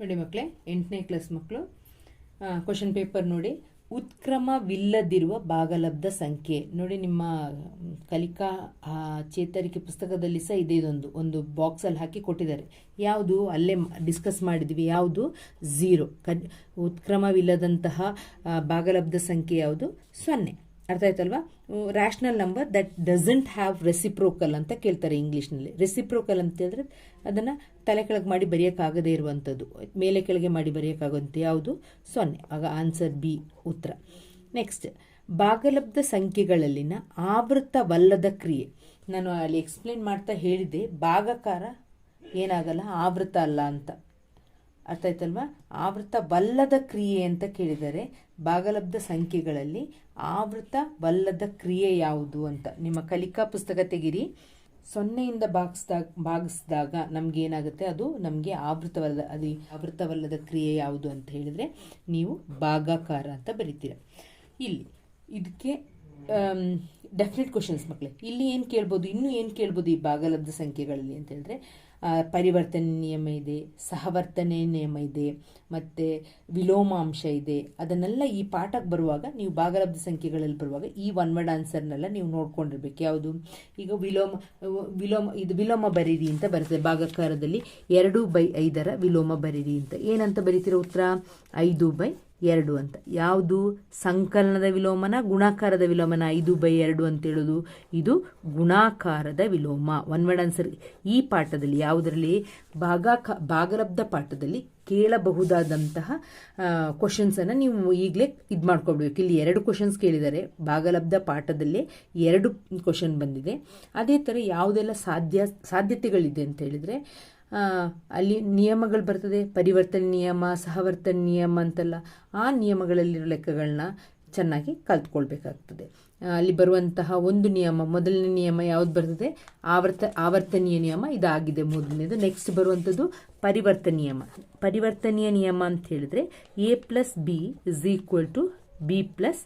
ನೋಡಿ ಮಕ್ಕಳೇ ಎಂಟನೇ ಕ್ಲಾಸ್ ಮಕ್ಕಳು ಕ್ವಶನ್ ಪೇಪರ್ ನೋಡಿ. ಉತ್ಕ್ರಮವಿಲ್ಲದಿರುವ ಭಾಗಲಬ್ಧ ಸಂಖ್ಯೆ. ನೋಡಿ ನಿಮ್ಮ ಕಲಿಕಾ ಚೇತರಿಕೆ ಪುಸ್ತಕದಲ್ಲಿ ಸಹ ಇದೆ ಇದೊಂದು. ಒಂದು ಬಾಕ್ಸಲ್ಲಿ ಹಾಕಿ ಕೊಟ್ಟಿದ್ದಾರೆ. ಯಾವುದು? ಅಲ್ಲೇ ಡಿಸ್ಕಸ್ ಮಾಡಿದ್ವಿ. ಯಾವುದು? ಝೀರೋ ಕ ಉತ್ಕ್ರಮವಿಲ್ಲದಂತಹ ಭಾಗಲಬ್ಧ ಸಂಖ್ಯೆ ಯಾವುದು? ಸೊನ್ನೆ. ಅರ್ಥ ಆಯ್ತಲ್ವಾ? Rational number that doesn't have reciprocal ಅಂತ ಕೇಳ್ತಾರೆ ಇಂಗ್ಲೀಷ್ನಲ್ಲಿ. ರೆಸಿಪ್ರೋಕಲ್ ಅಂತ ಹೇಳಿದ್ರೆ ಅದನ್ನು ತಲೆ ಕೆಳಗೆ ಮಾಡಿ ಬರೆಯೋಕ್ಕಾಗದೇ ಇರುವಂಥದ್ದು. ಮೇಲೆ ಕೆಳಗೆ ಮಾಡಿ ಬರೆಯೋಕ್ಕಾಗುವಂಥ ಯಾವುದು? ಸೊನ್ನೆ. ಆಗ ಆನ್ಸರ್ ಬಿ ಉತ್ತರ. ನೆಕ್ಸ್ಟ್ ಭಾಗಲಬ್ಧ ಸಂಖ್ಯೆಗಳಲ್ಲಿನ ಆವೃತವಲ್ಲದ ಕ್ರಿಯೆ. ನಾನು ಅಲ್ಲಿ ಎಕ್ಸ್ಪ್ಲೇನ್ ಮಾಡ್ತಾ ಹೇಳಿದೆ ಭಾಗಕಾರ ಏನಾಗಲ್ಲ, ಆವೃತ ಅಲ್ಲ ಅಂತ. ಅರ್ಥ ಆಯ್ತಲ್ವಾ? ಆವೃತವಲ್ಲದ ಕ್ರಿಯೆ ಅಂತ ಕೇಳಿದರೆ ಭಾಗಲಬ್ಧ ಸಂಖ್ಯೆಗಳಲ್ಲಿ ಆವೃತವಲ್ಲದ ಕ್ರಿಯೆ ಯಾವುದು ಅಂತ. ನಿಮ್ಮ ಕಲಿಕಾ ಪುಸ್ತಕ ತೆಗಿರಿ. ಸೊನ್ನೆಯಿಂದ ಭಾಗಿಸ್ದಾಗ ಭಾಗಿಸಿದಾಗ ನಮ್ಗೆ ಏನಾಗುತ್ತೆ? ಅದು ನಮಗೆ ಆವೃತವಲ್ಲದ ಅದು ಆವೃತವಲ್ಲದ ಕ್ರಿಯೆ ಯಾವುದು ಅಂತ ಹೇಳಿದರೆ ನೀವು ಭಾಗಾಕಾರ ಅಂತ ಬರಿತೀರ. ಇಲ್ಲಿ, ಇದಕ್ಕೆ ಡೆಫಿನೆಟ್ ಕ್ವಶನ್ಸ್ ಮಕ್ಕಳೇ ಇಲ್ಲಿ ಏನು ಕೇಳ್ಬೋದು? ಇನ್ನೂ ಏನು ಕೇಳ್ಬೋದು ಈ ಭಾಗಲಬ್ಧ ಸಂಖ್ಯೆಗಳಲ್ಲಿ ಅಂತ ಹೇಳಿದ್ರೆ ಪರಿವರ್ತನೆ ನಿಯಮ ಇದೆ, ಸಹವರ್ತನೆ ನಿಯಮ ಇದೆ, ಮತ್ತು ವಿಲೋಮಾಂಶ ಇದೆ. ಅದನ್ನೆಲ್ಲ ಈ ಪಾಠಕ್ಕೆ ಬರುವಾಗ ನೀವು ಭಾಗಲಬ್ಧ ಸಂಖ್ಯೆಗಳಲ್ಲಿ ಬರುವಾಗ ಈ ಒನ್ ವರ್ಡ್ ಆನ್ಸರ್ನೆಲ್ಲ ನೀವು ನೋಡ್ಕೊಂಡಿರ್ಬೇಕು. ಯಾವುದು? ಈಗ ವಿಲೋಮ ವಿಲೋಮ, ಇದು ವಿಲೋಮ ಬರೀರಿ ಅಂತ ಬರುತ್ತೆ ಭಾಗಕಾರದಲ್ಲಿ ಎರಡು ಬೈ ಐದರ ವಿಲೋಮ ಬರೀರಿ ಅಂತ. ಏನಂತ ಬರೀತೀರ ಉತ್ತರ? ಐದು ಬೈ ಎರಡು ಅಂತ. ಯಾವುದು? ಸಂಕಲನದ ವಿಲೋಮನ ಗುಣಾಕಾರದ ವಿಲೋಮನ. ಐದು ಬೈ ಎರಡು ಅಂತ ಹೇಳೋದು. ಇದು ಗುಣಾಕಾರದ ವಿಲೋಮ. ಒನ್ ವರ್ಡ್ ಆನ್ಸರ್ ಈ ಪಾಠದಲ್ಲಿ, ಯಾವುದರಲ್ಲಿ? ಭಾಗಾಕ, ಭಾಗಲಬ್ಧ ಪಾಠದಲ್ಲಿ ಕೇಳಬಹುದಾದಂತಹ ಕ್ವಶನ್ಸನ್ನು ನೀವು ಈಗಲೇ ಇದು ಮಾಡ್ಕೊಳ್ಬೇಕು ಇಲ್ಲಿ ಎರಡು ಕ್ವಶನ್ಸ್ ಕೇಳಿದ್ದಾರೆ. ಭಾಗಲಬ್ಧ ಪಾಠದಲ್ಲೇ ಎರಡು ಕ್ವಶನ್ ಬಂದಿದೆ. ಅದೇ ಥರ ಯಾವುದೆಲ್ಲ ಸಾಧ್ಯ, ಸಾಧ್ಯತೆಗಳಿದೆ ಅಂತ ಹೇಳಿದರೆ ಅಲ್ಲಿ ನಿಯಮಗಳು ಬರ್ತದೆ, ಪರಿವರ್ತನೆ ನಿಯಮ, ಸಹವರ್ತನೆ ನಿಯಮ ಅಂತಲ್ಲ, ಆ ನಿಯಮಗಳಲ್ಲಿರೋ ಲೆಕ್ಕಗಳನ್ನ ಚೆನ್ನಾಗಿ ಕಲ್ತ್ಕೊಳ್ಬೇಕಾಗ್ತದೆ. ಅಲ್ಲಿ ಬರುವಂತಹ ಒಂದು ನಿಯಮ, ಮೊದಲನೇ ನಿಯಮ ಯಾವ್ದು ಬರ್ತದೆ? ಆವರ್ತ, ಆವರ್ತನೀಯ ನಿಯಮ ಇದಾಗಿದೆ ಮೊದಲನೇದು ನೆಕ್ಸ್ಟ್ ಬರುವಂಥದ್ದು ಪರಿವರ್ತನ ನಿಯಮ. ಪರಿವರ್ತನೀಯ ನಿಯಮ ಅಂತ ಹೇಳಿದ್ರೆ A plus B is equal to B plus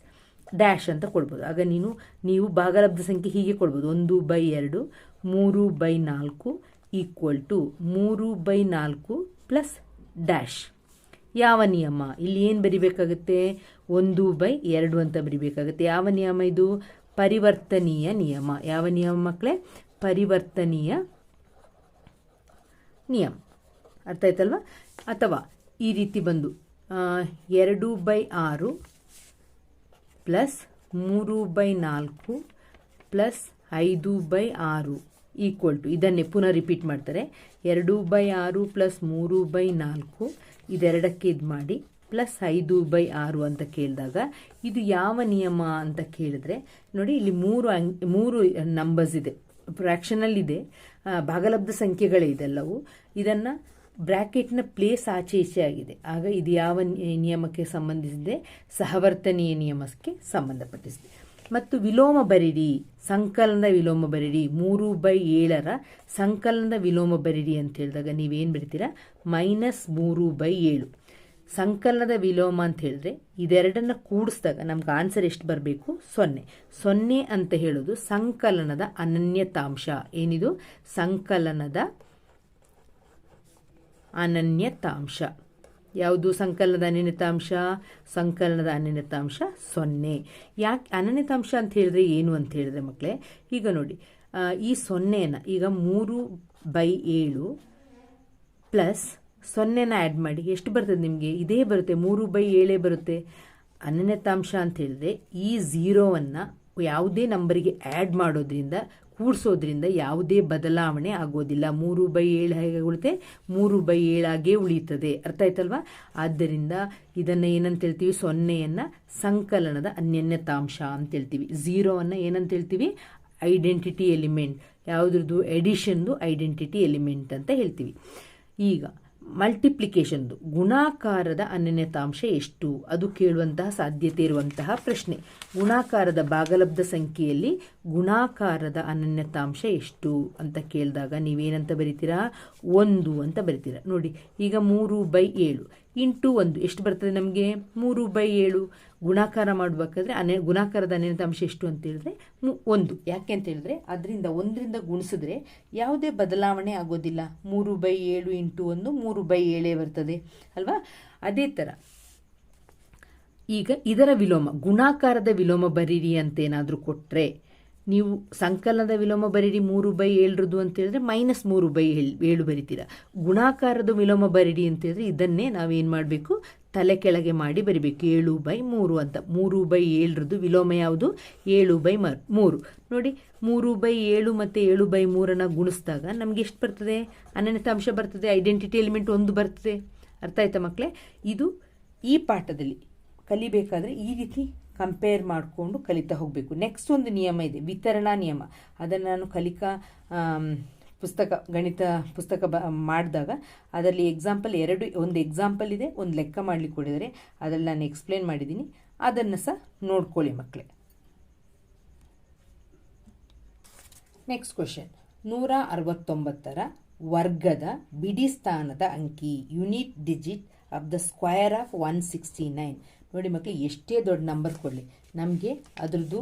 dash ಅಂತ ಕೊಡ್ಬೋದು. ಆಗ ನೀನು, ನೀವು ಭಾಗಲಬ್ಧ ಸಂಖ್ಯೆ ಹೀಗೆ ಕೊಡ್ಬೋದು. ಒಂದು ಬೈ ಎರಡು, ಮೂರು ಬೈ ನಾಲ್ಕು ಈಕ್ವಲ್ ಟು ಮೂರು ಬೈ ನಾಲ್ಕು ಪ್ಲಸ್ ಡ್ಯಾಶ್ ಯಾವ ನಿಯಮ? ಇಲ್ಲಿ ಏನು ಬರಿಬೇಕಾಗುತ್ತೆ? ಒಂದು ಬೈ ಎರಡು ಅಂತ ಬರಿಬೇಕಾಗುತ್ತೆ. ಯಾವ ನಿಯಮ ಇದು? ಪರಿವರ್ತನೀಯ ನಿಯಮ. ಯಾವ ನಿಯಮ ಮಕ್ಕಳೇ ಪರಿವರ್ತನೀಯ ನಿಯಮ. ಅರ್ಥ ಆಯ್ತಲ್ವಾ? ಅಥವಾ ಈ ರೀತಿ ಬಂದು ಎರಡು ಬೈ ಆರು ಪ್ಲಸ್ ಮೂರು ಬೈ ನಾಲ್ಕು ಪ್ಲಸ್ ಐದು ಬೈ ಆರು. ಈಕ್ವಲ್ ಟು ಇದನ್ನೇ ಪುನಃ ರಿಪೀಟ್ ಮಾಡ್ತಾರೆ. ಎರಡು ಬೈ ಆರು ಪ್ಲಸ್ ಮೂರು ಬೈ ನಾಲ್ಕು, ಇದೆರಡಕ್ಕೆ ಇದು ಮಾಡಿ ಪ್ಲಸ್ ಐದು ಬೈ ಆರು ಅಂತ ಕೇಳಿದಾಗ ಇದು ಯಾವ ನಿಯಮ ಅಂತ ಕೇಳಿದ್ರೆ, ನೋಡಿ ಇಲ್ಲಿ ಮೂರು ಅಂಕ್ ಮೂರು ನಂಬರ್ಸ್ ಇದೆ. ಫ್ರ್ಯಾಕ್ಷನಲ್ಲಿದೆ ಭಾಗಲಬ್ಧ ಸಂಖ್ಯೆಗಳೇ ಇದೆಲ್ಲವು. ಇದನ್ನು ಬ್ರ್ಯಾಕೆಟ್ನ ಪ್ಲೇಸ್ ಆಚೆ ಈಚೆ ಆಗಿದೆ. ಆಗ ಇದು ಯಾವ ನಿಯಮಕ್ಕೆ ಸಂಬಂಧಿಸಿದೆ? ಸಹವರ್ತನೀಯ ನಿಯಮಕ್ಕೆ ಸಂಬಂಧಪಟ್ಟಿಸಿದೆ ಮತ್ತು ವಿಲೋಮ ಬರಿಡಿ ಸಂಕಲನದ ವಿಲೋಮ ಬರಿಡಿ ಮೂರು ಬೈ ಏಳರ ಸಂಕಲನದ ವಿಲೋಮ ಬರೀರಿ ಅಂತ ಹೇಳಿದಾಗ ನೀವೇನು ಬರಿತೀರಾ ಮೈನಸ್ ಮೂರು ಬೈ ಏಳು. ಸಂಕಲನದ ವಿಲೋಮ ಅಂತ ಹೇಳಿದ್ರೆ ಇದೆರಡನ್ನ ಕೂಡಿಸಿದಾಗ ನಮ್ಗೆ ಆನ್ಸರ್ ಎಷ್ಟು ಬರಬೇಕು? ಸೊನ್ನೆ. ಸೊನ್ನೆ ಅಂತ ಹೇಳೋದು ಸಂಕಲನದ ಅನನ್ಯತಾಂಶ. ಏನಿದು? ಸಂಕಲನದ ಅನನ್ಯತಾಂಶ. ಯಾವುದು? ಸಂಕಲನದ ಅನಿಯತಾಂಶ ಸಂಕಲನದ ಅನಿಯತಾಂಶ ಸೊನ್ನೆ. ಯಾಕೆ ಅನನ್ಯತಾಂಶ ಅಂತ ಹೇಳಿದ್ರೆ ಏನು ಅಂತ ಹೇಳಿದ್ರೆ ಮಕ್ಕಳೇ ಈಗ ನೋಡಿ ಈ ಸೊನ್ನೆನ ಈಗ ಮೂರು ಬೈ ಏಳು ಪ್ಲಸ್ ಸೊನ್ನೆನ ಆ್ಯಡ್ ಮಾಡಿ, ಎಷ್ಟು ಬರ್ತದೆ ನಿಮಗೆ? ಇದೇ ಬರುತ್ತೆ, ಮೂರು ಬೈ ಏಳೇ ಬರುತ್ತೆ. ಅನನ್ಯತಾಂಶ ಅಂತ ಹೇಳಿದ್ರೆ ಈ ಝೀರೋವನ್ನು ಯಾವುದೇ ನಂಬರಿಗೆ ಆ್ಯಡ್ ಮಾಡೋದ್ರಿಂದ ಕೂಡಿಸೋದ್ರಿಂದ ಯಾವುದೇ ಬದಲಾವಣೆ ಆಗೋದಿಲ್ಲ. ಮೂರು ಬೈ ಏಳು ಹೇಗೆ ಉಳಿತೆ ಮೂರು ಬೈ ಏಳಾಗೇ ಉಳಿಯುತ್ತದೆ. ಅರ್ಥ ಆಯ್ತಲ್ವಾ? ಆದ್ದರಿಂದ ಇದನ್ನು ಏನಂತ ಹೇಳ್ತೀವಿ? ಸೊನ್ನೆಯನ್ನು ಸಂಕಲನದ ಅನ್ಯನ್ಯತಾಂಶ ಅಂತ ಹೇಳ್ತೀವಿ. ಝೀರೋವನ್ನು ಏನಂತ ಹೇಳ್ತೀವಿ? ಐಡೆಂಟಿಟಿ ಎಲಿಮೆಂಟ್ ಯಾವುದ್ರದ್ದು? ಎಡಿಷನ್ದು ಐಡೆಂಟಿಟಿ ಎಲಿಮೆಂಟ್ ಅಂತ ಹೇಳ್ತೀವಿ. ಈಗ ಮಲ್ಟಿಪ್ಲಿಕೇಶನ್ದು ಗುಣಾಕಾರದ ಅನನ್ಯತಾಂಶ ಎಷ್ಟು? ಅದು ಕೇಳುವಂತಹ ಸಾಧ್ಯತೆ ಇರುವಂತಹ ಪ್ರಶ್ನೆ. ಗುಣಾಕಾರದ ಭಾಗಲಬ್ಧ ಸಂಖ್ಯೆಯಲ್ಲಿ ಗುಣಾಕಾರದ ಅನನ್ಯತಾಂಶ ಎಷ್ಟು ಅಂತ ಕೇಳಿದಾಗ ನೀವೇನಂತ ಬರಿತೀರಾ? ಒಂದು ಅಂತ ಬರಿತೀರಾ. ನೋಡಿ, ಈಗ ಮೂರು ಬೈ ಏಳು. ಇಂಟು ಒಂದು. ಎಷ್ಟು ಬರ್ತದೆ ನಮಗೆ? ಮೂರು ಬೈ ಏಳು. ಗುಣಾಕಾರ ಮಾಡಬೇಕಾದ್ರೆ ಅನೆ, ಗುಣಾಕಾರದ ಅನೇಕ ಅಂಶ ಎಷ್ಟು ಅಂತ ಹೇಳಿದ್ರೆ ಒಂದು. ಯಾಕೆ ಅಂತ ಹೇಳಿದ್ರೆ ಅದರಿಂದ ಒಂದರಿಂದ ಗುಣಿಸಿದ್ರೆ ಯಾವುದೇ ಬದಲಾವಣೆ ಆಗೋದಿಲ್ಲ. ಮೂರು ಬೈ ಏಳು ಇಂಟು ಒಂದು, ಮೂರು ಬೈ ಏಳೇ ಬರ್ತದೆ. ಅಲ್ವಾ? ಅದೇ ಥರ ಈಗ ಇದರ ವಿಲೋಮ, ಗುಣಾಕಾರದ ವಿಲೋಮ ಬರೀರಿ ಅಂತ ಏನಾದರೂ ಕೊಟ್ಟರೆ ನೀವು ಸಂಕಲನದ ವಿಲೋಮ ಬರೀರಿ ಮೂರು ಬೈ ಏಳರದು ಅಂತ ಹೇಳಿದ್ರೆ ಮೈನಸ್ ಮೂರು ಬೈ ಏಳ್- ಬರಿತೀರಾ. ಗುಣಾಕಾರದ ವಿಲೋಮ ಬರೀರಿ ಅಂತ ಹೇಳಿದ್ರೆ ಇದನ್ನೇ ನಾವೇನು ಮಾಡಬೇಕು? ತಲೆ ಕೆಳಗೆ ಮಾಡಿ ಬರಿಬೇಕು. ಏಳು ಬೈ ಮೂರು ಅಂತ. ಮೂರು ಬೈ ಏಳರದು ವಿಲೋಮ ಯಾವುದು? ಏಳು ಬೈ ಮ ಮೂರು. ನೋಡಿ, ಮೂರು ಬೈ ಏಳು ಮತ್ತು ಏಳು ಬೈ ಮೂರನ್ನು ಗುಣಿಸಿದಾಗ ನಮಗೆ ಎಷ್ಟು ಬರ್ತದೆ? ಅನನ್ಯತ ಅಂಶ ಬರ್ತದೆ ಐಡೆಂಟಿಟಿ ಎಲಿಮೆಂಟ್ ಒಂದು ಬರ್ತದೆ. ಅರ್ಥ ಆಯ್ತಾ ಮಕ್ಕಳೇ ಇದು ಈ ಪಾಠದಲ್ಲಿ ಕಲಿಬೇಕಾದ್ರೆ ಈ ರೀತಿ ಕಂಪೇರ್ ಮಾಡಿಕೊಂಡು ಕಲಿತಾ ಹೋಗಬೇಕು. ನೆಕ್ಸ್ಟ್ ಒಂದು ನಿಯಮ ಇದೆ, ವಿತರಣಾ ನಿಯಮ. ಅದನ್ನು ನಾನು ಕಲಿಕಾ ಪುಸ್ತಕ, ಗಣಿತ ಪುಸ್ತಕ ಬ, ಮಾಡಿದಾಗ ಅದರಲ್ಲಿ ಎಕ್ಸಾಂಪಲ್ ಎರಡು, ಒಂದು ಎಕ್ಸಾಂಪಲ್ ಇದೆ, ಒಂದು ಲೆಕ್ಕ ಮಾಡಲಿಕ್ಕೆ ಕೊಡಿದರೆ ಅದರಲ್ಲಿ ನಾನು ಎಕ್ಸ್ಪ್ಲೇನ್ ಮಾಡಿದ್ದೀನಿ. ಅದನ್ನು ಸಹ ನೋಡ್ಕೊಳ್ಳಿ ಮಕ್ಕಳೇ ನೆಕ್ಸ್ಟ್ ಕ್ವೆಶನ್ ನೂರ ಅರವತ್ತೊಂಬತ್ತರ ವರ್ಗದ ಬಿಡಿ ಸ್ಥಾನದ ಅಂಕಿ, unit digit of the square of one sixty nine. ನೋಡಿ ಮಕ್ಕಳು, ಎಷ್ಟೇ ದೊಡ್ಡ ನಂಬರ್ ಕೊಡಲಿ, ನಮಗೆ ಅದರದ್ದು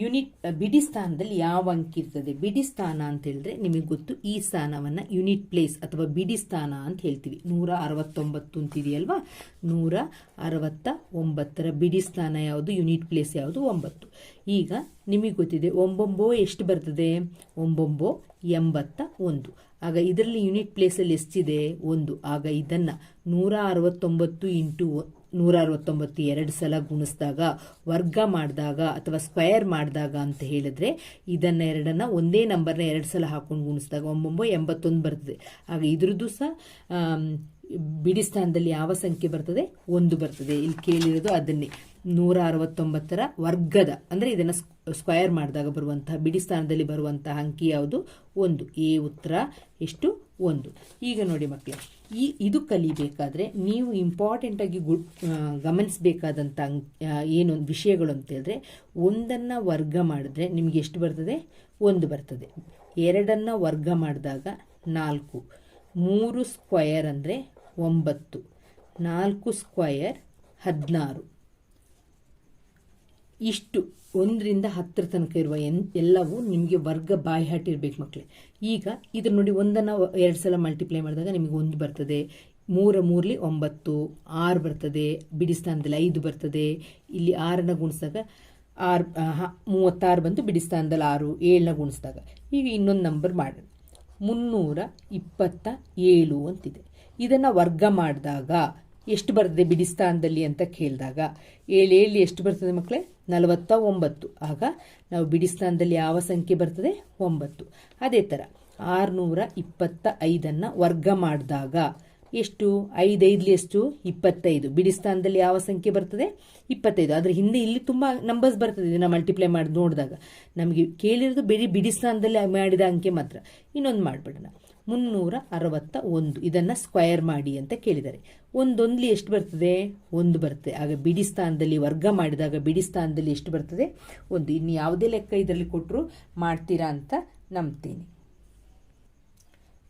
ಯುನಿಟ್ ಬಿಡಿ ಸ್ಥಾನದಲ್ಲಿ ಯಾವ ಅಂಕಿ ಇರ್ತದೆ? ಬಿಡಿ ಸ್ಥಾನ ಅಂತ ಹೇಳಿದ್ರೆ ನಿಮಗೆ ಗೊತ್ತು, ಈ ಸ್ಥಾನವನ್ನು ಯುನಿಟ್ ಪ್ಲೇಸ್ ಅಥವಾ ಬಿಡಿ ಸ್ಥಾನ ಅಂತ ಹೇಳ್ತೀವಿ. ನೂರ ಅರವತ್ತೊಂಬತ್ತು ಅಂತಿದೆಯಲ್ವಾ? ನೂರ ಅರವತ್ತ ಒಂಬತ್ತರ ಬಿಡಿ ಸ್ಥಾನ ಯಾವುದು? ಯುನಿಟ್ ಪ್ಲೇಸ್ ಯಾವುದು? ಒಂಬತ್ತು. ಈಗ ನಿಮಗೆ ಗೊತ್ತಿದೆ, ಒಂಬೊಂಬೋ ಎಷ್ಟು ಬರ್ತದೆ? ಒಂಬೊಂಬೋ ಎಂಬತ್ತ ಒಂದು. ಆಗ ಇದರಲ್ಲಿ ಯೂನಿಟ್ ಪ್ಲೇಸಲ್ಲಿ ಎಷ್ಟಿದೆ? ಒಂದು. ಆಗ ಇದನ್ನು ನೂರ ಅರವತ್ತೊಂಬತ್ತು ಇಂಟು ನೂರ ಅರವತ್ತೊಂಬತ್ತು ಎರಡು ಸಲ ಗುಣಿಸಿದಾಗ, ವರ್ಗ ಮಾಡಿದಾಗ ಅಥವಾ ಸ್ಕ್ವಯರ್ ಮಾಡಿದಾಗ ಅಂತ ಹೇಳಿದ್ರೆ, ಇದನ್ನು ಎರಡನ್ನ ಒಂದೇ ನಂಬರ್ನ ಎರಡು ಸಲ ಹಾಕೊಂಡು ಗುಣಿಸಿದಾಗ ಒಂಬೊಂಬ ಎಂಬತ್ತೊಂದು ಬರ್ತದೆ. ಆಗ ಇದ್ರದ್ದು ಸಹ ಬಿಡಿ ಸ್ಥಾನದಲ್ಲಿ ಯಾವ ಸಂಖ್ಯೆ ಬರ್ತದೆ? ಒಂದು ಬರ್ತದೆ. ಇಲ್ಲಿ ಕೇಳಿರೋದು ಅದನ್ನೇ. ನೂರ ಅರವತ್ತೊಂಬತ್ತರ ವರ್ಗದ, ಅಂದರೆ ಇದನ್ನು ಸ್ಕ್ವಯರ್ ಮಾಡಿದಾಗ ಬರುವಂತಹ, ಬಿಡಿ ಸ್ಥಾನದಲ್ಲಿ ಬರುವಂತಹ ಅಂಕಿ ಯಾವುದು? ಒಂದು. ಎ ಉತ್ತರ ಎಷ್ಟು? ಒಂದು. ಈಗ ನೋಡಿ ಮಕ್ಕಳೇ. ಈ ಇದು ಕಲಿಬೇಕಾದ್ರೆ ನೀವು ಇಂಪಾರ್ಟೆಂಟಾಗಿ ಗು ಗಮನಿಸಬೇಕಾದಂಥ ಏನು ವಿಷಯಗಳು ಅಂತ ಹೇಳಿದ್ರೆ ಒಂದನ್ನು ವರ್ಗ ಮಾಡಿದ್ರೆ ನಿಮಗೆ ಎಷ್ಟು ಬರ್ತದೆ? ಒಂದು ಬರ್ತದೆ. ಎರಡನ್ನು ವರ್ಗ ಮಾಡಿದಾಗ ನಾಲ್ಕು. ಮೂರು ಸ್ಕ್ವಯರ್ ಅಂದರೆ ಒಂಬತ್ತು. ನಾಲ್ಕು ಸ್ಕ್ವಯರ್ ಹದಿನಾರು. ಇಷ್ಟು ಒಂದರಿಂದ ಹತ್ತರ ತನಕ ಇರುವ ಎನ್ ಎಲ್ಲವೂ ನಿಮಗೆ ವರ್ಗ ಬಾಯ್ಹಾಟ್ ಇರಬೇಕು ಮಕ್ಕಳೇ ಈಗ ಇದ್ರ ನೋಡಿ ಒಂದನ್ನು ಎರಡು ಸಲ ಮಲ್ಟಿಪ್ಲೈ ಮಾಡಿದಾಗ ನಿಮಗೆ ಒಂದು ಬರ್ತದೆ. ಮೂರ ಮೂರಲಿ ಒಂಬತ್ತು, ಆರು ಬರ್ತದೆ ಬಿಡಿಸ್ತಾನದಲ್ಲಿ ಐದು ಬರ್ತದೆ. ಇಲ್ಲಿ ಆರನ್ನ ಗುಣಿಸಿದಾಗ ಆರು ಮೂವತ್ತಾರು ಬಂತು ಬಿಡಿಸ್ತಾನದಲ್ಲಿ ಆರು, ಏಳನ್ನ ಗುಣಿಸಿದಾಗ. ಈಗ ಇನ್ನೊಂದು ನಂಬರ್ ಮಾಡೋಣ. ಮುನ್ನೂರ ಇಪ್ಪತ್ತ ಏಳು ಅಂತಿದೆ. ಇದನ್ನು ವರ್ಗ ಮಾಡಿದಾಗ ಎಷ್ಟು ಬರ್ತದೆ ಬಿಡಿ ಸ್ಥಾನದಲ್ಲಿ ಅಂತ ಕೇಳಿದಾಗ, ಏಳು ಏಳು ಎಷ್ಟು ಬರ್ತದೆ ಮಕ್ಕಳೇ? ನಲವತ್ತ ಒಂಬತ್ತು. ಆಗ ನಾವು ಬಿಡಿ ಸ್ಥಾನದಲ್ಲಿ ಯಾವ ಸಂಖ್ಯೆ ಬರ್ತದೆ? ಒಂಬತ್ತು. ಅದೇ ಥರ ಆರುನೂರ ಇಪ್ಪತ್ತ ಐದನ್ನು ವರ್ಗ ಮಾಡಿದಾಗ ಎಷ್ಟು? ಐದೈದ್ಲಿ ಎಷ್ಟು? ಇಪ್ಪತ್ತೈದು. ಬಿಡಿ ಸ್ಥಾನದಲ್ಲಿ ಯಾವ ಸಂಖ್ಯೆ ಬರ್ತದೆ? ಇಪ್ಪತ್ತೈದು. ಆದರೆ ಹಿಂದೆ ಇಲ್ಲಿ ತುಂಬ ನಂಬರ್ಸ್ ಬರ್ತದೆ. ಇದನ್ನು ಮಲ್ಟಿಪ್ಲೈ ಮಾಡಿ ನೋಡಿದಾಗ ನಮಗೆ ಕೇಳಿರೋದು ಬಿಡಿ ಬಿಡಿ ಸ್ಥಾನದಲ್ಲಿ ಮಾಡಿದ ಅಂಕೆ ಮಾತ್ರ. ಇನ್ನೊಂದು ಮಾಡಿಬಿಡೋಣ. ಮುನ್ನೂರ ಅರವತ್ತ ಒಂದು ಇದನ್ನು ಸ್ಕ್ವಯರ್ ಮಾಡಿ ಅಂತ ಕೇಳಿದ್ದಾರೆ. ಒಂದೊಂದ್ಲಿ ಎಷ್ಟು ಬರ್ತದೆ? ಒಂದು ಬರ್ತದೆ. ಆಗ ಬಿಡಿ ಸ್ಥಾನದಲ್ಲಿ ವರ್ಗ ಮಾಡಿದಾಗ ಬಿಡಿ ಸ್ಥಾನದಲ್ಲಿ ಎಷ್ಟು ಬರ್ತದೆ? ಒಂದು. ಇನ್ನು ಯಾವುದೇ ಲೆಕ್ಕ ಇದರಲ್ಲಿ ಕೊಟ್ಟರು ಮಾಡ್ತೀರಾ ಅಂತ ನಂಬ್ತೀನಿ.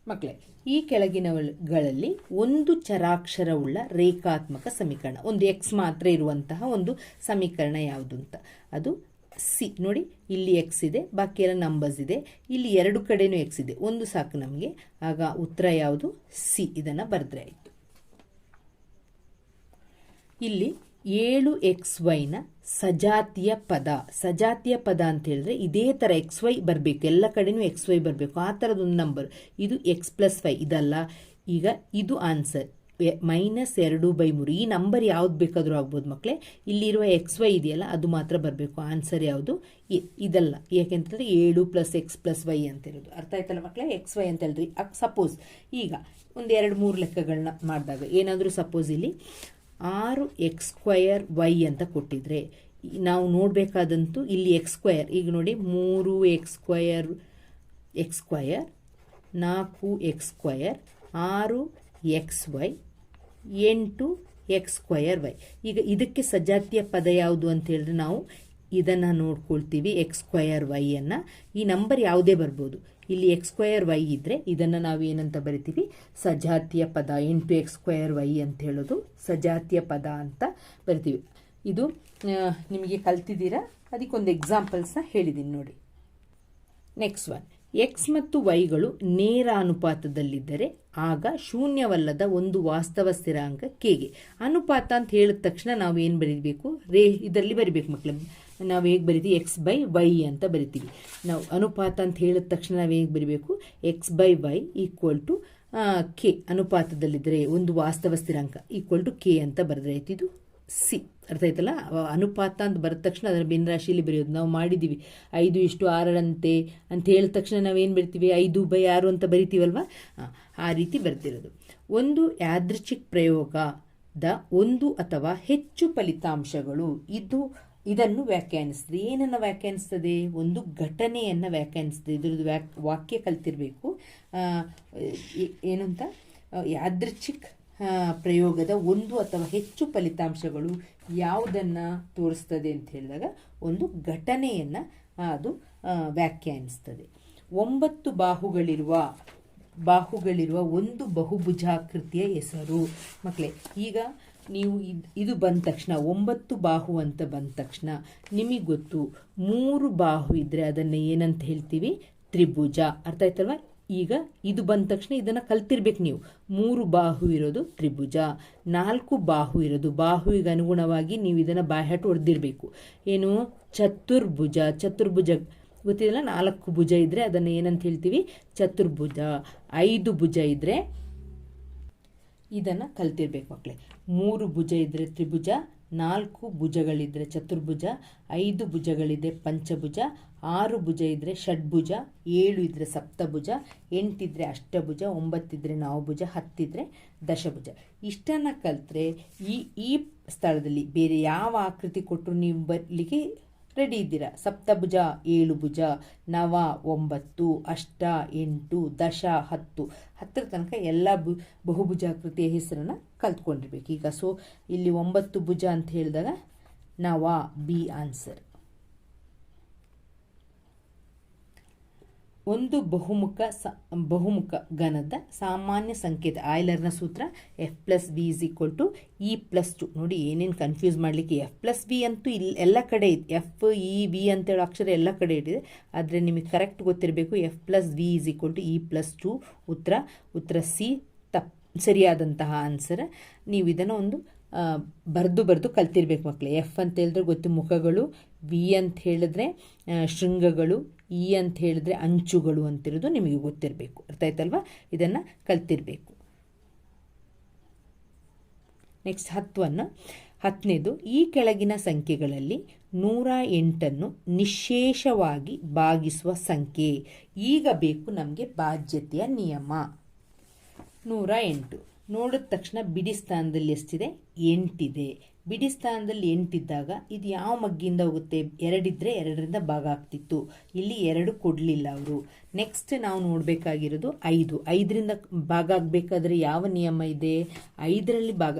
ಮಕ್ಕಳೇ ಈ ಕೆಳಗಿನವುಗಳಲ್ಲಿ ಒಂದು ಚರಾಕ್ಷರವುಳ್ಳ ರೇಖಾತ್ಮಕ ಸಮೀಕರಣ. ಒಂದು ಎಕ್ಸ್ ಮಾತ್ರ ಇರುವಂತಹ ಒಂದು ಸಮೀಕರಣ ಯಾವುದು ಅಂತ. ಅದು ಸಿ, ನೋಡಿ, ಇಲ್ಲಿ ಎಕ್ಸ್ ಇದೆ, ಬಾಕಿ ಎಲ್ಲ ನಂಬರ್ಸ್ ಇದೆ. ಇಲ್ಲಿ ಎರಡು ಕಡೆನೂ ಎಕ್ಸ್ ಇದೆ. ಒಂದು ಸಾಕು ನಮಗೆ. ಆಗ ಉತ್ತರ ಯಾವುದು? ಸಿ, ಇದನ್ನು ಬರೆದ್ರೆ ಆಯಿತು. ಇಲ್ಲಿ ಏಳು ಎಕ್ಸ್ ವೈನ ಸಜಾತಿಯ ಪದ ಸಜಾತಿಯ ಪದ ಅಂತ ಹೇಳಿದ್ರೆ ಇದೇ ಥರ ಎಕ್ಸ್ ವೈ ಬರಬೇಕು. ಎಲ್ಲ ಕಡೆನೂ ಎಕ್ಸ್ ವೈ ಬರಬೇಕು. ಆ ಥರದೊಂದು ನಂಬರ್ ಇದು ಎಕ್ಸ್ ಪ್ಲಸ್ ವೈ ಇದಲ್ಲ. ಈಗ ಇದು ಆನ್ಸರ್ ಮೈನಸ್ ಎರಡು ಬೈ ಮೂರು. ಈ ನಂಬರ್ ಯಾವ್ದು ಬೇಕಾದರೂ ಆಗ್ಬೋದು ಮಕ್ಕಳೇ ಇಲ್ಲಿರುವ ಎಕ್ಸ್ ವೈ ಇದೆಯಲ್ಲ, ಅದು ಮಾತ್ರ ಬರಬೇಕು. ಆನ್ಸರ್ ಯಾವುದು? ಇದಲ್ಲ. ಯಾಕೆಂತಂದ್ರೆ ಏಳು ಪ್ಲಸ್ ಎಕ್ಸ್ ಪ್ಲಸ್ ವೈ ಅಂತ ಇರೋದು. ಅರ್ಥ ಆಯ್ತಲ್ಲ ಮಕ್ಕಳೇ ಎಕ್ಸ್ ವೈ ಅಂತ ಹೇಳಿದ್ರಿ ಸಪೋಸ್ ಈಗ ಒಂದು ಎರಡು ಮೂರು ಲೆಕ್ಕಗಳನ್ನ ಮಾಡಿದಾಗ ಏನಾದರೂ ಸಪೋಸ್ ಇಲ್ಲಿ ಆರು ಎಕ್ಸ್ ಸ್ಕ್ವಯರ್ ವೈ ಅಂತ ಕೊಟ್ಟಿದ್ರೆ ನಾವು ನೋಡಬೇಕಾದಂತೂ ಇಲ್ಲಿ ಎಕ್ಸ್ ಸ್ಕ್ವಯರ್ ಈಗ ನೋಡಿ, ಮೂರು ಎಕ್ಸ್ ಸ್ಕ್ವಯರ್ ಎಕ್ಸ್ ಸ್ಕ್ವಯರ್ ನಾಲ್ಕು ಎಕ್ಸ್ ಸ್ಕ್ವಯರ್ ಆರು ಎಕ್ಸ್ ವೈ ಎಂಟು ಎಕ್ಸ್ ಸ್ಕ್ವಯರ್ ವೈ. ಈಗ ಇದಕ್ಕೆ ಸಜಾತಿಯ ಪದ ಯಾವುದು ಅಂತ ಹೇಳಿದ್ರೆ ನಾವು ಇದನ್ನು ನೋಡ್ಕೊಳ್ತೀವಿ, ಎಕ್ಸ್ ಸ್ಕ್ವಯರ್ ವೈಯನ್ನು ಈ ನಂಬರ್ ಯಾವುದೇ ಬರ್ಬೋದು. ಇಲ್ಲಿ ಎಕ್ಸ್ ಸ್ಕ್ವಯರ್ ವೈ ಇದ್ದರೆ ಇದನ್ನು ನಾವು ಏನಂತ ಬರಿತೀವಿ? ಸಜಾತಿಯ ಪದ, ಎಂಟು ಎಕ್ಸ್ ಸ್ಕ್ವಯರ್ ವೈ ಅಂತ ಹೇಳೋದು ಸಜಾತಿಯ ಪದ ಅಂತ ಬರಿತೀವಿ. ಇದು ನಿಮಗೆ ಕಲ್ತಿದ್ದೀರಾ? ಅದಕ್ಕೊಂದು ಎಕ್ಸಾಂಪಲ್ಸ್ನ ಹೇಳಿದ್ದೀನಿ ನೋಡಿ. ನೆಕ್ಸ್ಟ್ ಒನ್ ಎಕ್ಸ್ ಮತ್ತು ವೈಗಳು ನೇರ ಅನುಪಾತದಲ್ಲಿದ್ದರೆ ಆಗ ಶೂನ್ಯವಲ್ಲದ ಒಂದು ವಾಸ್ತವ ಸ್ಥಿರಾಂಕ ಕೆಗೆ. ಅನುಪಾತ ಅಂತ ಹೇಳಿದ ತಕ್ಷಣ ನಾವು ಏನು ಬರೀಬೇಕು? ರೇ, ಇದರಲ್ಲಿ ಬರಿಬೇಕು ಮಕ್ಕಳು ನಾವು ಹೇಗೆ ಬರೀತೀವಿ? ಎಕ್ಸ್ ಬೈ ವೈ ಅಂತ ಬರಿತೀವಿ. ನಾವು ಅನುಪಾತ ಅಂತ ಹೇಳಿದ ತಕ್ಷಣ ನಾವು ಹೇಗೆ ಬರಿಬೇಕು? X by Y equal to K ಅನುಪಾತದಲ್ಲಿದ್ದರೆ ಒಂದು ವಾಸ್ತವ ಸ್ಥಿರಾಂಕ ಈಕ್ವಲ್ ಟು ಕೆ ಅಂತ ಬರೆದ್ರೆ ಇದು? ಸಿ ಅರ್ಥ ಆಯ್ತಲ್ಲ? ಅನುಪಾತ ಅಂತ ಬರೆದ ತಕ್ಷಣ ಅದರ ಭಿನ್ನರಾಶಿಯಲ್ಲಿ ಬರೆಯೋದು. ನಾವು ಮಾಡಿದ್ದೀವಿ ಐದು ಇಷ್ಟು ಆರರಂತೆ ಅಂತ ಹೇಳಿದ ತಕ್ಷಣ ನಾವೇನು ಬರಿತೀವಿ? ಐದು ಬೈ ಆರು ಅಂತ ಬರಿತೀವಲ್ವಾ? ಆ, ರೀತಿ ಬರ್ತಿರೋದು. ಒಂದು ಯಾದೃಚ್ಛಿಕ್ ಪ್ರಯೋಗದ ಒಂದು ಅಥವಾ ಹೆಚ್ಚು ಫಲಿತಾಂಶಗಳು ಇದು ಇದನ್ನು ವ್ಯಾಖ್ಯಾನಿಸ್ತದೆ. ಏನನ್ನು ವ್ಯಾಖ್ಯಾನಿಸ್ತದೆ? ಒಂದು ಘಟನೆಯನ್ನು ವ್ಯಾಖ್ಯಾನಿಸ್ತದೆ. ಇದ್ರದ್ದು ವ್ಯಾಕ್ ವಾಕ್ಯ ಕಲ್ತಿರಬೇಕು. ಏನಂತ? ಯಾದೃಚ್ಛಿಕ್ ಪ್ರಯೋಗದ ಒಂದು ಅಥವಾ ಹೆಚ್ಚು ಫಲಿತಾಂಶಗಳು ಯಾವುದನ್ನು ತೋರಿಸ್ತದೆ ಅಂತ ಹೇಳಿದಾಗ ಒಂದು ಘಟನೆಯನ್ನು ಅದು ವ್ಯಾಖ್ಯಾನಿಸ್ತದೆ. ಒಂಬತ್ತು ಬಾಹುಗಳಿರುವ ಬಾಹುಗಳಿರುವ ಒಂದು ಬಹುಭುಜಾಕೃತಿಯ ಹೆಸರು. ಮಕ್ಕಳೇ ಈಗ ನೀವು ಇದ್- ಬಂದ ತಕ್ಷಣ, ಒಂಬತ್ತು ಬಾಹು ಅಂತ ಬಂದ ತಕ್ಷಣ ನಿಮಗೆ ಗೊತ್ತು, ಮೂರು ಬಾಹು ಇದ್ದರೆ ಅದನ್ನು ಏನಂತ ಹೇಳ್ತೀವಿ? ತ್ರಿಭುಜ. ಅರ್ಥ ಆಯ್ತಲ್ವಾ? ಈಗ ಇದು ಬಂದ ತಕ್ಷಣ ಇದನ್ನು ಕಲ್ತಿರ್ಬೇಕು ನೀವು. ಮೂರು ಬಾಹು ಇರೋದು ತ್ರಿಭುಜ, ನಾಲ್ಕು ಬಾಹು ಇರೋದು ಬಾಹುವಿಗೆ ಅನುಗುಣವಾಗಿ ನೀವು ಇದನ್ನು ಬಾಯ್ಹಾಟ್ ಹೊಡೆದಿರಬೇಕು. ಏನು? ಚತುರ್ಭುಜ. ಚತುರ್ಭುಜ ಗೊತ್ತಿದೆಯಲ್ಲ ನಾಲ್ಕು ಭುಜ ಇದ್ದರೆ ಅದನ್ನು ಏನಂತ ಹೇಳ್ತೀವಿ? ಚತುರ್ಭುಜ. ಐದು ಭುಜ ಇದ್ದರೆ ಇದನ್ನು ಕಲ್ತಿರ್ಬೇಕು ಮಕ್ಕಳೇ ಮೂರು ಭುಜ ಇದ್ದರೆ ತ್ರಿಭುಜ, ನಾಲ್ಕು ಭುಜಗಳಿದ್ದರೆ ಚತುರ್ಭುಜ, ಐದು ಭುಜಗಳಿದ್ರೆ ಪಂಚಭುಜ, ಆರು ಭುಜ ಇದ್ದರೆ ಷಡ್ಭುಜ, ಏಳು ಇದ್ದರೆ ಸಪ್ತಭುಜ ಎಂಟಿದ್ರೆ ಅಷ್ಟಭುಜ ಒಂಬತ್ತಿದ್ರೆ ನವಭುಜ ಹತ್ತಿದ್ರೆ ದಶಭುಜ. ಇಷ್ಟನ್ನು ಕಲ್ತ್ರೆ ಈ ಈ ಸ್ಥಳದಲ್ಲಿ ಬೇರೆ ಯಾವ ಆಕೃತಿ ಕೊಟ್ಟರು ನೀವು ಬರಲಿಕ್ಕೆ ರೆಡಿ ಇದ್ದೀರಾ? ಸಪ್ತಭುಜ, ಏಳು ಭುಜ, ನವ, ಒಂಬತ್ತು, ಅಷ್ಟ, ಎಂಟು, ದಶ, ಹತ್ತು. ಹತ್ತರ ತನಕ ಎಲ್ಲ ಬು ಬಹುಭುಜ ಕೃತಿಯ ಹೆಸರನ್ನು ಕಲ್ತ್ಕೊಂಡಿರ್ಬೇಕು. ಈಗ ಸೊ ಇಲ್ಲಿ ಒಂಬತ್ತು ಭುಜ ಅಂತ ಹೇಳಿದಾಗ ನವ, ಬಿ, ಆನ್ಸರ್. ಒಂದು ಬಹುಮುಖ ಸ, ಬಹುಮುಖ ಘನದ ಸಾಮಾನ್ಯ ಸಂಕೇತ, ಆಯ್ಲರ್ನ ಸೂತ್ರ F plus B is equal to E plus two ನೋಡಿ, ಏನೇನು ಕನ್ಫ್ಯೂಸ್ ಮಾಡಲಿಕ್ಕೆ ಎಫ್ ಪ್ಲಸ್ ಬಿ ಅಂತೂ ಇಲ್ಲಿ ಎಲ್ಲ ಕಡೆ ಇದೆ. ಎಫ್ ಇ ಬಿ ಅಂತೇಳೋ ಅಕ್ಷರ ಎಲ್ಲ ಕಡೆ ಇಟ್ಟಿದೆ. ಆದರೆ ನಿಮಗೆ ಕರೆಕ್ಟ್ ಗೊತ್ತಿರಬೇಕು F plus B is equal to E plus two ಉತ್ತರ ಉತ್ತರ ಸಿ ತಪ್, ಸರಿಯಾದಂತಹ ಆನ್ಸರ್ ನೀವು ಇದನ್ನು ಒಂದು ಬರೆದು ಬರೆದು ಕಲ್ತಿರ್ಬೇಕು ಮಕ್ಕಳೇ ಎಫ್ ಅಂತ ಹೇಳಿದ್ರೆ ಗೊತ್ತು ಮುಖಗಳು ವಿ ಅಂತ ಹೇಳಿದ್ರೆ ಶೃಂಗಗಳು ಇ ಅಂತ ಹೇಳಿದ್ರೆ ಅಂಚುಗಳು ಅಂತಿರೋದು ನಿಮಗೆ ಗೊತ್ತಿರಬೇಕು. ಅರ್ಥ ಆಯ್ತಲ್ವಾ? ಇದನ್ನು ಕಲ್ತಿರಬೇಕು. ನೆಕ್ಸ್ಟ್ ಹತ್ತವನ್ನು ಹತ್ತನೇದು ಈ ಕೆಳಗಿನ ಸಂಖ್ಯೆಗಳಲ್ಲಿ ನೂರ ಎಂಟನ್ನು ನಿಶೇಷವಾಗಿ ಭಾಗಿಸುವ ಸಂಖ್ಯೆ. ಈಗ ಬೇಕು ನಮಗೆ ಬಾಧ್ಯತೆಯ ನಿಯಮ. ನೂರ ಎಂಟು. ನೋಡಿದ ತಕ್ಷಣ ಬಿಡಿ ಸ್ಥಾನದಲ್ಲಿ ಎಷ್ಟಿದೆ? ಎಂಟಿದೆ. ಬಿಡಿ ಸ್ಥಾನದಲ್ಲಿ ಎಂಟಿದ್ದಾಗ ಇದು ಯಾವ ಮಗ್ಗಿಯಿಂದ ಹೋಗುತ್ತೆ? ಎರಡಿದ್ರೆ ಎರಡರಿಂದ ಭಾಗ ಆಗ್ತಿತ್ತು. ಇಲ್ಲಿ ಎರಡು ಕೊಡಲಿಲ್ಲ ಅವರು. ನೆಕ್ಸ್ಟ್ ನಾವು ನೋಡಬೇಕಾಗಿರೋದು ಐದು. ಐದರಿಂದ ಭಾಗ ಆಗಬೇಕಾದ್ರೆ ಯಾವ ನಿಯಮ ಇದೆ? ಐದರಲ್ಲಿ ಭಾಗ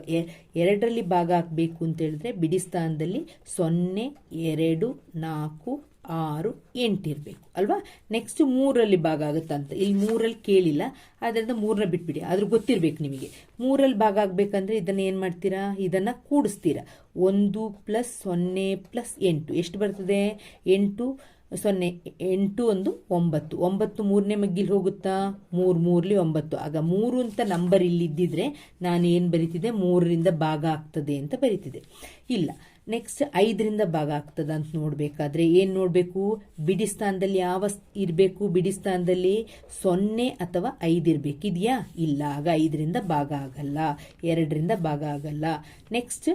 ಎರಡರಲ್ಲಿ ಭಾಗ ಆಗಬೇಕು ಅಂತ ಹೇಳಿದ್ರೆ ಬಿಡಿ ಸ್ಥಾನದಲ್ಲಿ ಸೊನ್ನೆ, ಎರಡು, ನಾಲ್ಕು ಆರು ಎಂಟಿರಬೇಕು ಅಲ್ವಾ? ನೆಕ್ಸ್ಟ್ ಮೂರಲ್ಲಿ ಭಾಗ ಆಗುತ್ತಂತ. ಇಲ್ಲಿ ಮೂರಲ್ಲಿ ಕೇಳಿಲ್ಲ ಆದ್ದರಿಂದ ಮೂರನ್ನ ಬಿಟ್ಬಿಡಿ. ಆದರೂ ಗೊತ್ತಿರಬೇಕು ನಿಮಗೆ. ಮೂರಲ್ಲಿ ಭಾಗ ಆಗಬೇಕಂದ್ರೆ ಇದನ್ನು ಏನು ಮಾಡ್ತೀರಾ? ಇದನ್ನು ಕೂಡಿಸ್ತೀರಾ. ಒಂದು ಪ್ಲಸ್ ಸೊನ್ನೆ ಪ್ಲಸ್ ಎಂಟು. ಎಷ್ಟು ಬರ್ತದೆ? ಎಂಟು, ಸೊನ್ನೆ, ಎಂಟು ಒಂದು ಒಂಬತ್ತು. ಒಂಬತ್ತು ಮೂರನೇ ಮಗ್ಗಿಲಿ ಹೋಗುತ್ತಾ? ಮೂರು ಮೂರ್ಲಿ ಒಂಬತ್ತು. ಆಗ ಮೂರು ಅಂತ ನಂಬರ್ ಇಲ್ಲಿದ್ದಿದ್ರೆ ನಾನು ಏನು ಬರಿತಿದ್ದೆ? ಮೂರರಿಂದ ಭಾಗ ಆಗ್ತದೆ ಅಂತ ಬರಿತಿದ್ದೆ. ಇಲ್ಲ. ನೆಕ್ಸ್ಟ್ ಐದರಿಂದ ಭಾಗ ಆಗ್ತದ ಅಂತ ನೋಡಬೇಕಾದ್ರೆ. ಏನು ನೋಡಬೇಕು? ಬಿಡಿ ಸ್ಥಾನದಲ್ಲಿ ಯಾವ ಇರಬೇಕು? ಬಿಡಿ ಸ್ಥಾನದಲ್ಲಿ ಸೊನ್ನೆ ಅಥವಾ ಐದು ಇರಬೇಕು. ಇದೆಯಾ? ಇಲ್ಲ. ಆಗ ಐದರಿಂದ ಭಾಗ ಆಗಲ್ಲ. ಎರಡರಿಂದ ಭಾಗ ಆಗಲ್ಲ. ನೆಕ್ಸ್ಟ್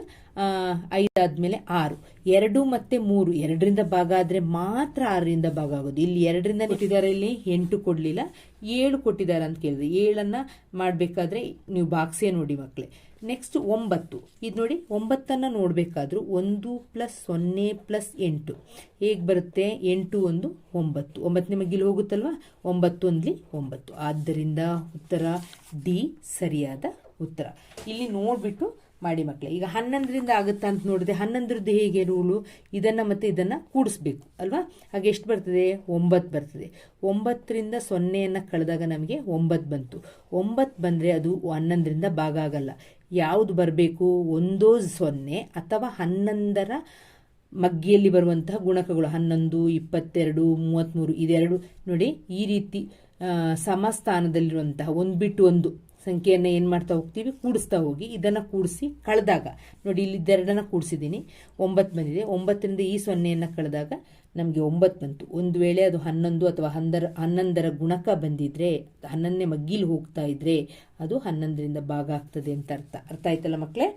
ಐದಾದ್ಮೇಲೆ ಆರು. ಎರಡು ಮತ್ತೆ ಮೂರು. ಎರಡರಿಂದ ಭಾಗ ಆದರೆ ಮಾತ್ರ ಆರರಿಂದ ಭಾಗ ಆಗೋದು. ಇಲ್ಲಿ ಎರಡರಿಂದ ಕೊಟ್ಟಿದ್ದಾರೆ ಇಲ್ಲಿ ಎಂಟು ಕೊಡಲಿಲ್ಲ. ಏಳು ಕೊಟ್ಟಿದ್ದಾರೆ ಅಂತ ಕೇಳಿದ್ರೆ ಏಳನ್ನು ಮಾಡಬೇಕಾದ್ರೆ ನೀವು ಬಾಕ್ಸೇ ನೋಡಿ ಮಕ್ಕಳೇ ನೆಕ್ಸ್ಟ್ ಒಂಬತ್ತು. ಇದು ನೋಡಿ, ಒಂಬತ್ತನ್ನು ನೋಡಬೇಕಾದ್ರೂ ಒಂದು ಪ್ಲಸ್ ಸೊನ್ನೆ ಪ್ಲಸ್ ಎಂಟು. ಹೇಗೆ ಬರುತ್ತೆ? ಎಂಟು ಒಂದು ಒಂಬತ್ತು. ನಿಮಗೆ ಇಲ್ಲಿ ಹೋಗುತ್ತಲ್ವಾ? ಒಂಬತ್ತು ಅಂದಲಿ ಒಂಬತ್ತು. ಆದ್ದರಿಂದ ಉತ್ತರ ಡಿ, ಸರಿಯಾದ ಉತ್ತರ. ಇಲ್ಲಿ ನೋಡಿಬಿಟ್ಟು ಮಾಡಿ ಮಕ್ಕಳೇ ಈಗ ಹನ್ನೊಂದರಿಂದ ಆಗುತ್ತಾ ಅಂತ ನೋಡಿದೆ ಹನ್ನೊಂದರದ್ದು ಹೇಗೆ ರೂಲು? ಇದನ್ನು ಮತ್ತು ಇದನ್ನು ಕೂಡಿಸ್ಬೇಕು, ಅಲ್ವಾ? ಹಾಗೆ ಎಷ್ಟು ಬರ್ತದೆ? ಒಂಬತ್ತು ಬರ್ತದೆ. ಒಂಬತ್ತರಿಂದ ಸೊನ್ನೆಯನ್ನು ಕಳೆದಾಗ ನಮಗೆ ಒಂಬತ್ತು ಬಂತು. ಒಂಬತ್ತು ಬಂದರೆ ಅದು ಹನ್ನೊಂದರಿಂದ ಭಾಗ ಆಗಲ್ಲ. ಯಾವುದು ಬರಬೇಕು? ಒಂದೋ ಸೊನ್ನೆ ಅಥವಾ ಹನ್ನೊಂದರ ಮಗ್ಗಿಯಲ್ಲಿ ಬರುವಂತಹ ಗುಣಕಗಳು. ಹನ್ನೊಂದು, ಇಪ್ಪತ್ತೆರಡು ಮೂವತ್ತ್ಮೂರು ಇದೆರಡು ನೋಡಿ ಈ ರೀತಿ ಸಮಸ್ಥಾನದಲ್ಲಿರುವಂತಹ ಒಂದು ಬಿಟ್ಟು ಒಂದು. ಸಂಖ್ಯೆಯನ್ನು ಏನು ಮಾಡ್ತಾ ಹೋಗ್ತೀವಿ? ಕೂಡಿಸ್ತಾ ಹೋಗಿ ಇದನ್ನು ಕೂಡಿಸಿ ಕಳೆದಾಗ, ನೋಡಿ ಇಲ್ಲಿ ಇದೆರಡನ್ನ ಕೂಡಿಸಿದ್ದೀನಿ ಒಂಬತ್ತು ಬಂದಿದೆ. ಒಂಬತ್ತರಿಂದ ಈ ಸೊನ್ನೆಯನ್ನು ಕಳೆದಾಗ ನಮಗೆ ಒಂಬತ್ತು ಬಂತು. ಒಂದು ವೇಳೆ ಅದು ಹನ್ನೊಂದು ಅಥವಾ ಹನ್ನರ ಹನ್ನೊಂದರ ಗುಣಕ ಬಂದಿದ್ರೆ, ಹನ್ನೊಂದನೇ ಮಗ್ಗಿಲಿ ಹೋಗ್ತಾ ಇದ್ರೆ ಅದು ಹನ್ನೊಂದರಿಂದ ಭಾಗ ಆಗ್ತದೆ ಅಂತ ಅರ್ಥ. ಅರ್ಥ ಆಯ್ತಲ್ಲ ಮಕ್ಕಳೇ